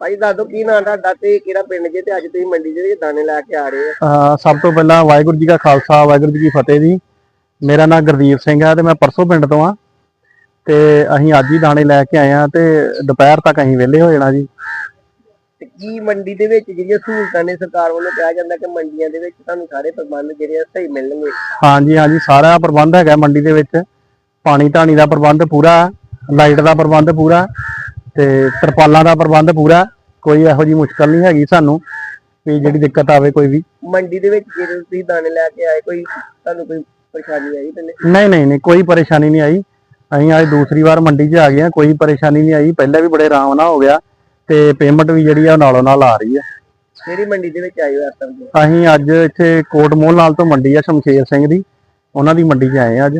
ਭਾਈ ਦੱਸੋ ਕੀ ਨਾਂ ਤੁਹਾਡਾ ਤੇ ਕਿਹੜਾ ਪਿੰਡ ਜੇ ਤੇ ਅੱਜ ਤੁਸੀਂ ਮੰਡੀ ਦੇ ਵਿੱਚ ਦਾਣੇ ਲੈ ਕੇ ਆ ਰਹੇ ਹੋ? ਅਹ ਸਭ ਤੋਂ ਪਹਿਲਾਂ ਵਾਹਿਗੁਰੂ ਜੀ ਕਾ ਖਾਲਸਾ ਵਾਹਿਗੁਰੂ ਜੀ ਕੀ ਫਤਿਹ ਜੀ। ਮੇਰਾ ਨਾਮ ਗੁਰਦੀਪ ਸਿੰਘ ਹੈ ਤੇ ਮੈਂ ਪਰਸੋਂ ਪਿੰਡ ਤੋਂ ਆ। ਤੇ ਅਸੀਂ ਅੱਜ ਹੀ ਦਾਣੇ ਲੈ ਕੇ ਆਏ ਆ ਤੇ ਦੁਪਹਿਰ ਤੱਕ ਅਸੀਂ ਵਿਹਲੇ ਹੋ ਜਾਣਾ ਜੀ। ਤੇ ਕੀ ਮੰਡੀ ਦੇ ਵਿੱਚ ਜਿਹੜੀਆਂ ਸਹੂਲਤਾਂ ਨੇ ਸਰਕਾਰ ਵੱਲੋਂ ਕਿਹਾ ਜਾਂਦਾ ਕਿ ਮੰਡੀਆਂ ਦੇ ਵਿੱਚ ਤੁਹਾਨੂੰ ਸਾਰੇ ਪ੍ਰਬੰਧ ਜਿਹੜੇ ਆ ਸਹੀ ਮਿਲਣਗੇ? ਹਾਂਜੀ ਹਾਂਜੀ ਸਾਰਾ ਪ੍ਰਬੰਧ ਹੈਗਾ ਮੰਡੀ ਦੇ ਵਿੱਚ। ਪਾਣੀ ਧਾਣੀ ਦਾ ਪ੍ਰਬੰਧ ਪੂਰਾ ਲਾਈਟ ਦਾ ਪ੍ਰਬੰਧ ਪੂਰਾ। ਤੇ ਤਰਪਾਲਾਂ ਦਾ ਪ੍ਰਬੰਧ ਪੂਰਾ ਕੋਈ ਇਹੋ ਜੀ ਮੁਸ਼ਕਲ ਨਹੀਂ ਹੈਗੀ ਸਾਨੂੰ ਵੀ ਜਿਹੜੀ ਦਿੱਕਤ ਆਵੇ ਕੋਈ ਵੀ। ਮੰਡੀ ਦੇ ਵਿੱਚ ਜਿਹੜੇ ਤੁਸੀਂ ਦਾਣੇ ਲੈ ਕੇ ਆਏ ਕੋਈ ਤੁਹਾਨੂੰ ਕੋਈ ਪਰੇਸ਼ਾਨੀ ਆਈ ਪਹਿਲੇ? ਨਹੀਂ ਨਹੀਂ ਨਹੀਂ ਕੋਈ ਪਰੇਸ਼ਾਨੀ ਨਹੀਂ ਆਈ। ਅਸੀਂ ਅੱਜ ਦੂਸਰੀ ਵਾਰ ਮੰਡੀ 'ਚ ਆ ਗਏ ਆ ਕੋਈ ਪਰੇਸ਼ਾਨੀ ਨਹੀਂ ਆਈ। ਪਹਿਲਾਂ ਵੀ ਬੜੇ ਆਰਾਮ ਨਾਲ ਹੋ ਗਿਆ ਤੇ ਪੇਮੈਂਟ ਵੀ ਜਿਹੜੀ ਆ ਉਹ ਨਾਲੋਂ ਨਾਲ ਆ ਰਹੀ ਆ। ਕਿਹੜੀ ਮੰਡੀ ਦੇ ਵਿੱਚ ਆਏ ਹੋ ਅਸੀਂ ਅੱਜ ਇੱਥੇ ਕੋਟ ਮੋਹਲ ਨਾਲ ਤੋਂ ਮੰਡੀ ਆ ਸ਼ਮਸ਼ੇਰ ਸਿੰਘ ਦੀ। ਉਹਨਾਂ ਦੀ ਮੰਡੀ 'ਚ ਆਏ ਆ ਅੱਜ।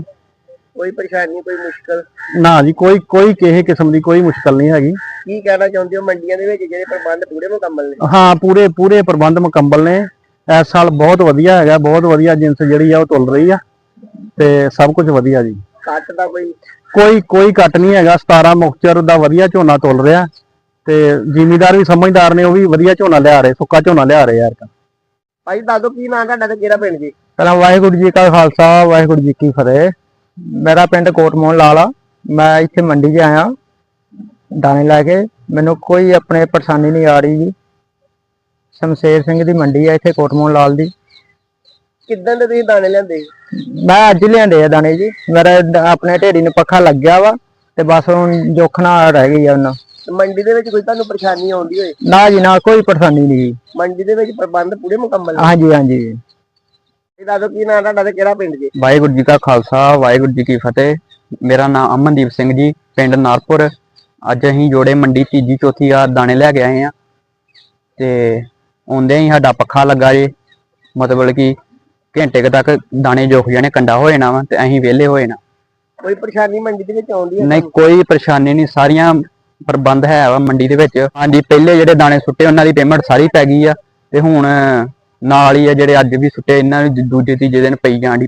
ਕੋਈ ਪਰੇਸ਼ਾਨੀ ਕੋਈ ਮੁਸ਼ਕਲ? ਨਾ ਜੀ ਕੋਈ ਕੋਈ ਕਿਸੇ ਕਿਸਮ ਦੀ ਕੋਈ ਮੁਸ਼ਕਲ ਨਹੀਂ ਹੈਗੀ। ਕੀ ਕਹਿਣਾ ਚਾਹੁੰਦੇ ਹੋ ਮੰਡੀਆਂ ਦੇ ਵਿੱਚ ਜਿਹੜੇ ਪ੍ਰਬੰਧ ਪੂਰੇ ਮੁਕੰਮਲ ਨੇ? ਹਾਂ ਪੂਰੇ ਪੂਰੇ ਪ੍ਰਬੰਧ ਮੁਕੰਮਲ ਨੇ। ਇਸ ਸਾਲ ਬਹੁਤ ਵਧੀਆ ਹੈਗਾ ਬਹੁਤ ਵਧੀਆ ਜਿੰਸ ਜਿਹੜੀ ਆ ਉਹ ਤੁਲ ਰਹੀ ਆ। ਤੇ ਸਭ ਕੁਝ ਵਧੀਆ ਜੀ। ਕੱਟ ਦਾ ਕੋਈ? ਕੋਈ ਕੋਈ ਕੱਟ ਨਹੀਂ ਹੈਗਾ 17 ਮੁਕਤਸਰ ਦਾ ਵਧੀਆ ਝੋਨਾ ਤੁਲ ਰਿਹਾ। ਤੇ ਜ਼ਿਮੀਦਾਰ ਵੀ ਸਮਝਦਾਰ ਨੇ ਉਹ ਵੀ ਵਧੀਆ ਝੋਨਾ ਲਿਆ ਰਹੇ ਸੁੱਕਾ ਝੋਨਾ ਲਿਆ ਰਹੇ ਯਾਰ ਭਾਈ ਦੱਸੋ ਕੀ ਨਾਂ ਤੁਹਾਡਾ ਤੇ ਕਿਹੜਾ ਪਿੰਡ ਜੀ? ਪਹਿਲਾਂ ਵਾਹਿਗੁਰੂ ਜੀ ਕਾ ਖਾਲਸਾ ਵਾਹਿਗੁਰੂ ਜੀ ਕੀ ਫਤਿਹ। ਮੇਰਾ ਪਿੰਡ ਕੋਟਮੋਹਨ ਲਾਲ ਮੈਂ ਇੱਥੇ ਮੰਡੀ 'ਚ ਆਇਆ ਦਾਣੇ ਲੈ ਕੇ। ਮੈਨੂੰ ਕੋਈ ਆਪਣੇ ਪਰੇਸ਼ਾਨੀ ਨਹੀਂ ਆ ਰਹੀ ਜੀ। ਸ਼ਮਸ਼ੇਰ ਸਿੰਘ ਦੀ ਮੰਡੀ ਆ ਇੱਥੇ ਕੋਟਮੋਹਨ ਲਾਲ ਦੀ। ਕਿੱਦਾਂ ਦੇ ਤੁਸੀਂ ਦਾਣੇ ਲਿਆਂਦੇ? ਮੈਂ ਅੱਜ ਲਿਆਂਦੇ ਆ ਦਾਣੇ ਜੀ। ਮੇਰਾ ਆਪਣੇ ਢੇਰੀ ਨੂੰ ਪੱਖਾ ਲੱਗਿਆ ਵਾ ਤੇ ਬਸ ਹੁਣ ਜੋਖਣਾ ਰਹਿ ਗਈ ਆ ਉਹਨਾਂ। ਮੰਡੀ ਦੇ ਵਿੱਚ ਕੋਈ ਤੁਹਾਨੂੰ ਪਰੇਸ਼ਾਨੀ ਆਉਂਦੀ ਹੋਏ? ਨਾ ਜੀ ਨਾ ਕੋਈ ਪਰੇਸ਼ਾਨੀ ਨਹੀਂ ਜੀ। ਮੰਡੀ ਦੇ ਵਿੱਚ ਪ੍ਰਬੰਧ ਪੂਰੇ ਮੁਕੰਮਲ ਨੇ? ਹਾਂਜੀ ਹਾਂਜੀ। ਇਹ ਦੱਸੋ ਕੀ ਨਾਂ ਤੁਹਾਡਾ ਤੇ ਕਿਹੜਾ ਪਿੰਡ ਜੀ? ਵਾਹਿਗੁਰੂ ਜੀ ਕਾ ਖਾਲਸਾ ਵਾਹਿਗੁਰੂ ਜੀ ਕੀ ਫਤਿਹ। ਮੇਰਾ ਨਾਮ ਅਮਨਦੀਪ ਸਿੰਘ ਜੀ ਪਿੰਡ ਨਾਰਪੁਰ। ਅੱਜ ਅਸੀਂ ਜੋੜੇ ਮੰਡੀ ਤੀਜੀ ਚੌਥੀ ਆ ਦਾਣੇ ਲੈ ਕੇ ਆਏ ਆ। ਤੇ ਆਉਂਦੇ ਹੀ ਸਾਡਾ ਪੱਖਾ ਲੱਗਾ ਜੇ। ਮਤਲਬ ਕਿ ਘੰਟੇ ਕੁ ਤੱਕ ਦਾਣੇ ਜੋਖ ਜਾਣੇ ਕੰਡਾ ਹੋ ਜਾਣਾ ਵਾ ਤੇ ਅਸੀਂ ਵਿਹਲੇ ਹੋਏ ਨਾ ਕੋਈ ਪਰੇਸ਼ਾਨੀ ਮੰਡੀ ਦੇ ਵਿੱਚ ਆਉਂਦੀ ਹੈ ਨਹੀਂ ਕੋਈ ਪਰੇਸ਼ਾਨੀ ਨਹੀਂ ਸਾਰੀਆਂ ਪ੍ਰਬੰਧ ਹੈ ਵਾ ਮੰਡੀ ਦੇ ਵਿੱਚ। ਹਾਂਜੀ ਪਹਿਲੇ ਜਿਹੜੇ ਦਾਣੇ ਸੁੱਟੇ ਉਹਨਾਂ ਦੀ ਪੇਮੈਂਟ ਸਾਰੀ ਪੈ ਗਈ ਆ। ਤੇ ਹੁਣ ਨਾਲ ਹੀ ਆ ਜਿਹੜੇ ਅੱਜ ਵੀ ਸੁੱਟੇ, ਇਹਨਾਂ ਨੂੰ ਦੂਜੇ ਤੀਜੇ ਦਿਨ ਪਈ ਜਾਣ ਦੀ